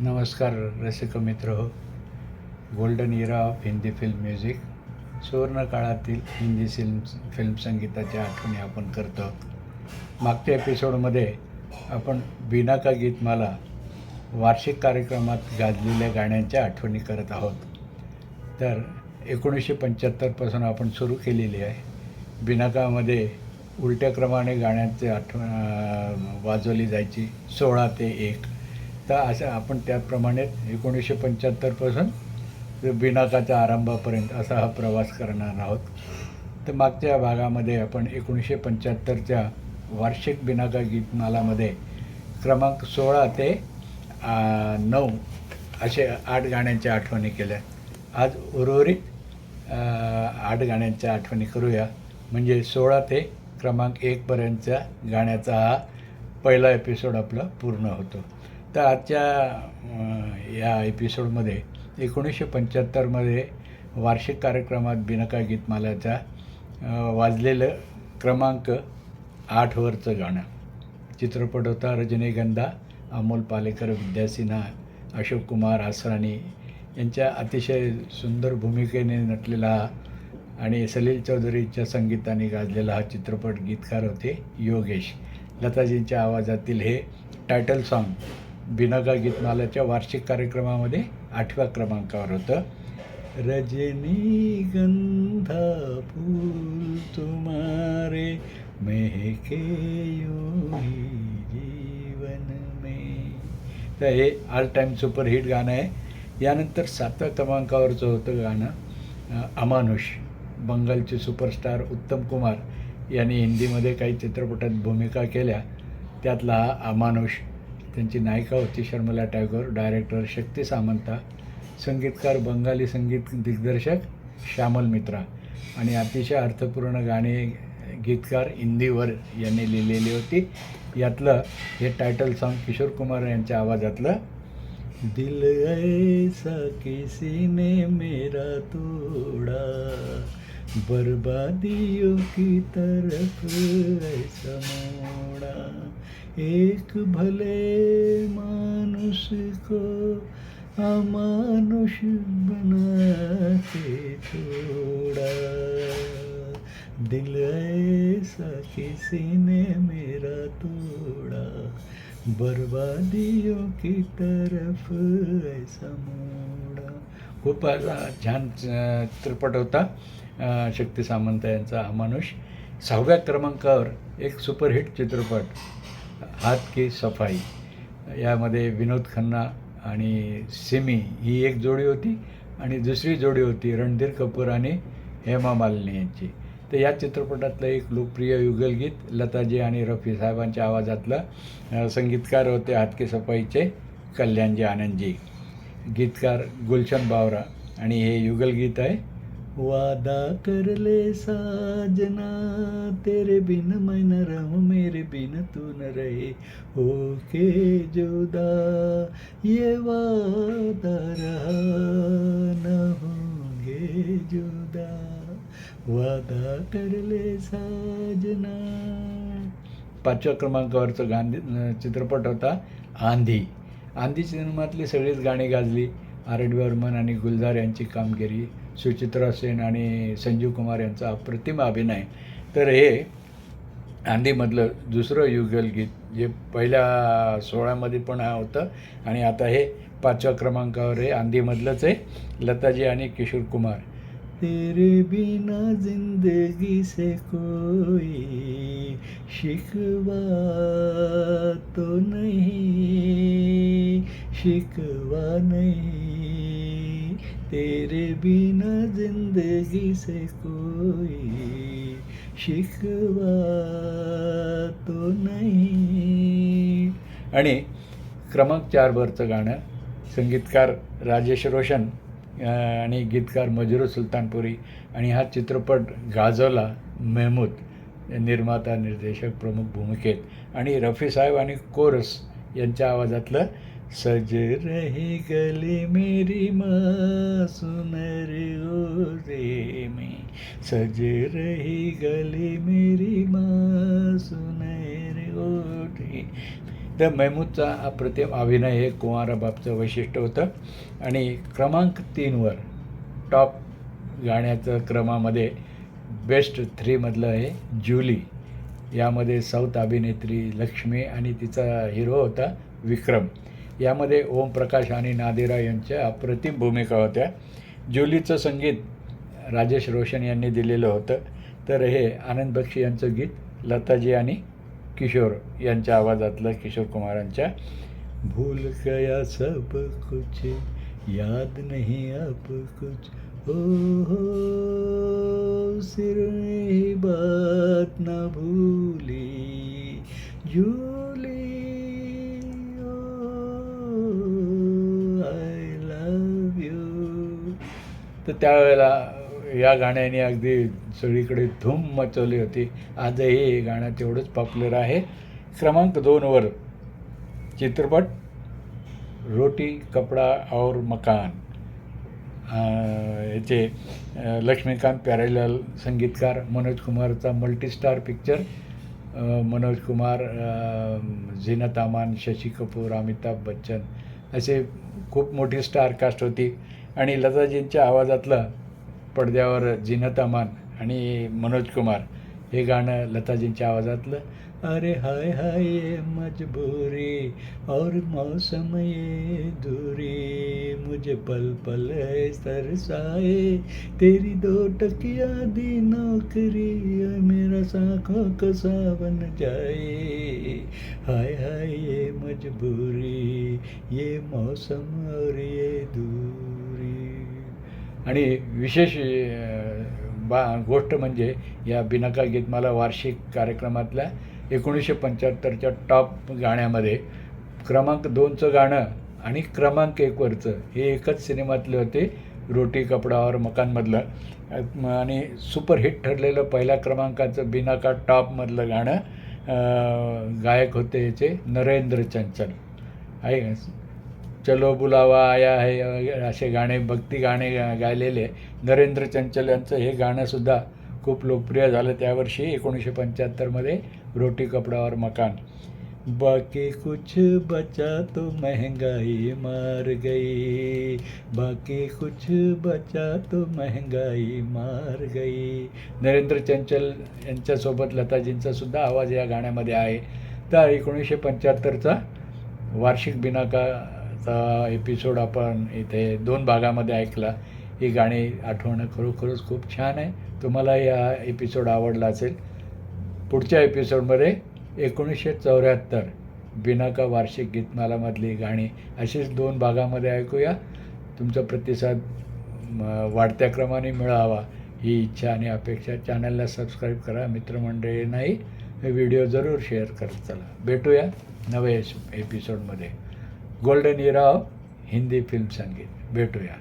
नमस्कार रसिक मित्र. हो golden era of Hindi film music सुवर्ण काळातील हिंदी फिल्म फिल्म संगीताच्या आठवणी आपण करतो. आहोत. मागच्या एपिसोडमध्ये आपण बिनाका गीतमाला वार्षिक कार्यक्रमात गाजलेल्या गाण्यांच्या आठवणी करत आहोत. तर एकोणीसशे पंच्याहत्तरपासून आपण सुरू केलेली आहे. बिनाकामध्ये उलट्या क्रमाने गाण्यांचे आठवण वाजवली जायची सोळा ते एक. तर अशा आपण त्याप्रमाणे एकोणीसशे पंच्याहत्तरपासून बिनाकाच्या आरंभापर्यंत असा हा प्रवास करणार आहोत. तर मागच्या भागामध्ये आपण एकोणीसशे पंच्याहत्तरच्या वार्षिक बिनाका गीतमालामध्ये क्रमांक सोळा ते नऊ असे आठ गाण्यांच्या आठवणी केल्या. आज उर्वरित आठ गाण्यांच्या आठवणी करूया. म्हणजे सोळा ते क्रमांक एकपर्यंतच्या गाण्याचा हा पहिला एपिसोड आपला पूर्ण होतो. तर आजच्या या एपिसोडमध्ये एकोणीसशे पंच्याहत्तरमध्ये वार्षिक कार्यक्रमात बिनका गीतमालाचा वाजलेलं क्रमांक आठवरचं गाणं. चित्रपट होता रजनीगंधा अमोल पालेकर विद्यासिन्हा अशोक कुमार आसराणी यांच्या अतिशय सुंदर भूमिकेने नटलेला हा आणि सलील चौधरीच्या संगीताने गाजलेला हा चित्रपट गीतकार होते योगेश. लताजींच्या आवाजातील हे टायटल सॉन्ग बिनागा गीतमालाच्या वार्षिक कार्यक्रमामध्ये आठव्या क्रमांकावर होतं. रजनीगंधा फूल तुम्हारे मेहके यूं जीवन में. तर हे ऑल टाईम सुपरहिट गाणं आहे. यानंतर सातव्या क्रमांकावरचं होतं गाणं अमानुष बंगालचे सुपरस्टार उत्तम कुमार यांनी हिंदीमध्ये काही चित्रपटात भूमिका केल्या. त्यातला हा अमानुष त्यांची नायिका होती शर्मला टॅगोर डायरेक्टर शक्ती सामंता संगीतकार बंगाली संगीत दिग्दर्शक श्यामल मित्रा. आणि अतिशय अर्थपूर्ण गाणे गीतकार हिंदीवर यांनी लिहिलेली होती. यातलं हे टायटल सॉन्ग किशोर कुमार यांच्या आवाजातलं दिल ऐसा किसी ने मेरा तोड़ा बर्बादियों की तरफ ऐसा मोड़ा. एक भले मानुष को अमानुष बना के छोड़ा। दिल ऐसा किसी ने मेरा तोड़ा। बर्बादियों की तरफ ऐसा मोड़ा। खूप छान चित्रपट होता. शक्ती सामंत यांचा अमानुष. सहाव्या क्रमांकावर एक सुपरहिट चित्रपट. हात की सफाई. यामध्ये विनोद खन्ना आणि सिमी ही एक जोडी होती आणि दुसरी जोडी होती रणधीर कपूर आणि हेमा मालिनी यांची. तर या चित्रपटातलं एक लोकप्रिय युगलगीत लताजी आणि रफी साहेबांच्या आवाजातलं संगीतकार होते हातके सफाईचे कल्याणजी आनंदजी. गीतकार गुलशन बावरा आणि हे युगलगीत आहे. वादा कर ले साजना तेरे बिन मैं न रहूं मेरे बिन तू न रहे। हो के जुदा ये वादा रहा न होंगे जुदा। वादा कर ले साजना। पाचव्या क्रमांकावरचं गांधी चित्रपट होता आंधी. आंधी सिनेमातली सगळीच गाणी गाजली. आर डी वर्मन आणि गुलजार यांची कामगिरी. सुचित्रा सेन आणि संजीव कुमार यांचा अप्रतिम अभिनय. तर हे आंधीमधलं दुसरं युगल गीत जे पहिल्या सोहळ्यामध्ये पण होतं. आणि आता हे पाचव्या क्रमांकावर हे आंधीमधलंच आहे. लताजी आणि किशोर कुमार. तेरे बिना जिंदगी से कोई शिकवा तो नहीं शिकवा नहीं। तेरे बिना जिंदगी से कोई शिकवा तो नहीं। आणि क्रमांक चारवरचं गाणं संगीतकार राजेश रोशन आणि गीतकार मजुरू सुलतानपुरी आणि हा चित्रपट गाजवला मेहमूद निर्माता निर्देशक प्रमुख भूमिकेत. आणि रफी साहेब आणि कोरस यांच्या आवाजातलं सज रही गली मेरी माँ सुनर ओरे में। सज रही गली मेरी माँ सुनर ओरे द महमूदचा अप्रतिम अभिनय हे कुमाराबाबचं वैशिष्ट्य होतं. आणि क्रमांक तीनवर टॉप गाण्याचं क्रमामध्ये बेस्ट थ्रीमधलं आहे जुली यामध्ये साऊथ अभिनेत्री लक्ष्मी आणि तिचा हिरो होता विक्रम. यामध्ये ओमप्रकाश आणि नादिरा यांच्या अप्रतिम भूमिका होत्या. जुलीचं संगीत राजेश रोशन यांनी दिलेलं होतं. तर हे आनंद बक्षी यांचं गीत लताजी आणि किशोर यांच्या आवाजातलं किशोर कुमारांच्या भूल गया सब कुछ याद नहीं अब कुछ. हो हो सिर ही बात न भूली. जूली तर त्यावेळेला या गाण्याने अगदी सगळीकडे धूम मचवली होती. आजही हे गाणं तेवढंच पॉप्युलर आहे. क्रमांक दोनवर चित्रपट रोटी कपडा और मकान. याचे लक्ष्मीकांत प्यारेलाल संगीतकार मनोज कुमारचा मल्टीस्टार पिक्चर मनोज कुमार झीनत अमान शशी कपूर अमिताभ बच्चन असे खूप मोठी स्टार कास्ट होती. आणि लताजींच्या आवाजातलं पडद्यावर झीनत अमान आणि मनोज कुमार हे गाणं लताजींच्या आवाजातलं अरे हाय हाय मजबूरी और मौसम ये दूरी मुझे पल पल है सरसाए तेरी दो टकिया दी नौकरी मेरा साखों को सावन जाए हाय हाय ये मजबूरी ये मौसम और ये दूरी। आणि विशेष बा गोष्ट म्हणजे या बिनाका गीतमाला वार्षिक कार्यक्रमातल्या एकोणीसशे पंच्याहत्तरच्या टॉप गाण्यामध्ये क्रमांक दोनचं गाणं आणि क्रमांक एकवरचं हे एकच सिनेमातले होते रोटी कपडावर मकानमधलं. आणि सुपरहिट ठरलेलं पहिल्या क्रमांकाचं बिनाका टॉपमधलं गाणं गायक होते याचे नरेंद्र चंचल. आहे चलो बुलावा आया हे असे गाणे भक्ती गाणे गा- गायलेले नरेंद्र चंचल यांचं हे गाणंसुद्धा खूप लोकप्रिय झालं त्यावर्षी एकोणीसशे पंच्याहत्तरमध्ये रोटी कपडावर मकान. बाकी कुछ बचा तो महंगाई मार गई. बाकी कुछ बचा तो महंगाई मार गई. नरेंद्र चंचल यांच्यासोबत लताजींचा सुद्धा आवाज या गाण्यामध्ये आहे. तर एकोणीसशे पंच्याहत्तरचा वार्षिक बिनाका बिनाकाचा एपिसोड आपण इथे दोन भागामध्ये ऐकला. ही गाणी आठवणं खरोखरच खूप छान आहे. तुम्हाला या एपिसोड आवडला असेल पुढच्या एपिसोडमध्ये एकोणीसशे चौऱ्याहत्तर बिनाका वार्षिक गीतमालामधली गाणी अशीच दोन भागामध्ये ऐकूया. तुमचा प्रतिसाद वाढत्या क्रमाने मिळावा ही इच्छा आणि अपेक्षा चॅनलला सबस्क्राईब करा. मित्रमंडळींनाही नाही व्हिडिओ जरूर शेअर करत चला. भेटूया नव्या एपिसोडमध्ये golden era of Hindi film संगीत भेटूया.